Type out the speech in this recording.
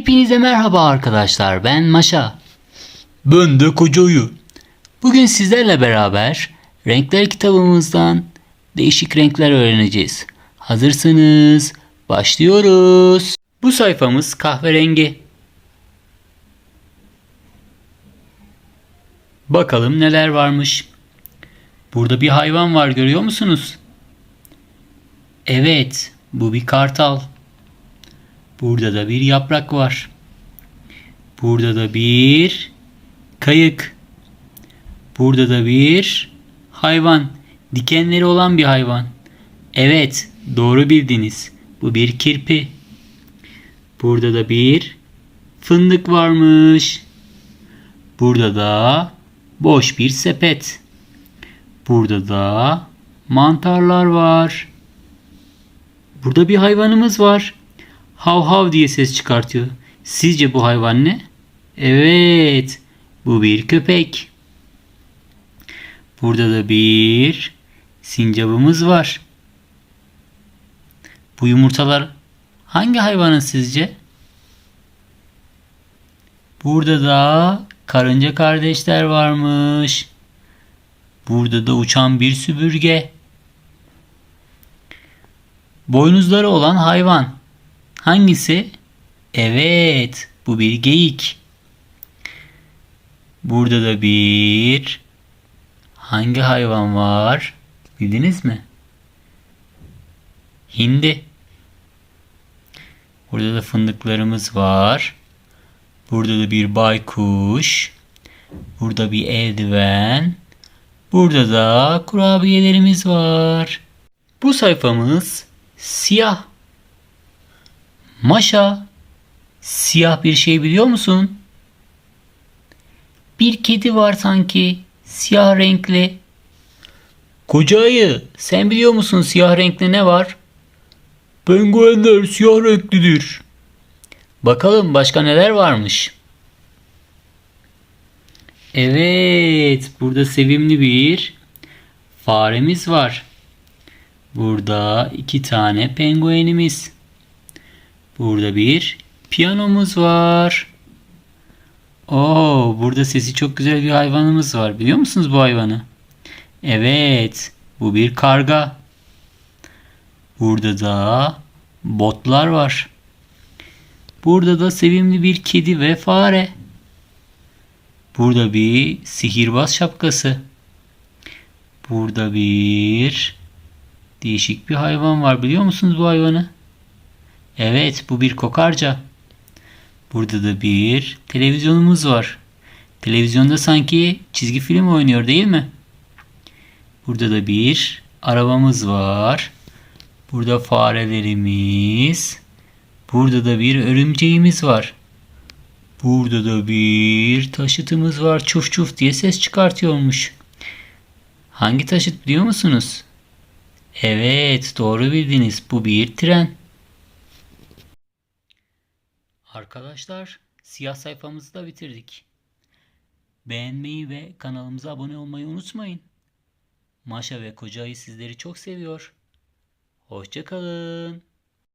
Hepinize merhaba arkadaşlar. Ben Maşa. Ben de kocayı. Bugün sizlerle beraber renkler kitabımızdan değişik renkler öğreneceğiz. Hazırsanız başlıyoruz. Bu sayfamız kahverengi. Bakalım neler varmış. Burada bir hayvan var görüyor musunuz? Evet, bu bir kartal. Burada da bir yaprak var. Burada da bir kayık. Burada da bir hayvan. Dikenleri olan bir hayvan. Evet, doğru bildiniz. Bu bir kirpi. Burada da bir fındık varmış. Burada da boş bir sepet. Burada da mantarlar var. Burada bir hayvanımız var. Hav hav diye ses çıkartıyor. Sizce bu hayvan ne? Evet, bu bir köpek. Burada da bir sincabımız var. Bu yumurtalar hangi hayvanın sizce? Burada da karınca kardeşler varmış. Burada da uçan bir süpürge. Boynuzları olan hayvan. Hangisi? Evet, bu bir geyik. Burada da bir hangi hayvan var? Bildiniz mi? Hindi. Burada da fındıklarımız var. Burada da bir baykuş. Burada bir eldiven. Burada da kurabiyelerimiz var. Bu sayfamız siyah. Maşa, siyah bir şey biliyor musun? Bir kedi var sanki, siyah renkli. Koca ayı, sen biliyor musun siyah renkli ne var? Penguenler siyah renklidir. Bakalım başka neler varmış. Evet, burada sevimli bir faremiz var. Burada iki tane penguenimiz. Burada bir piyanomuz var. Oo, burada sesi çok güzel bir hayvanımız var. Biliyor musunuz bu hayvanı? Evet, bu bir karga. Burada da botlar var. Burada da sevimli bir kedi ve fare. Burada bir sihirbaz şapkası. Burada bir değişik bir hayvan var. Biliyor musunuz bu hayvanı? Evet, bu bir kokarca. Burada da bir televizyonumuz var. Televizyonda sanki çizgi film oynuyor değil mi? Burada da bir arabamız var. Burada farelerimiz. Burada da bir örümceğimiz var. Burada da bir taşıtımız var. Çuf çuf diye ses çıkartıyormuş. Hangi taşıt biliyor musunuz? Evet, doğru bildiniz. Bu bir tren. Arkadaşlar, siyah sayfamızı da bitirdik. Beğenmeyi ve kanalımıza abone olmayı unutmayın. Maşa ve Kocayı sizleri çok seviyor. Hoşçakalın.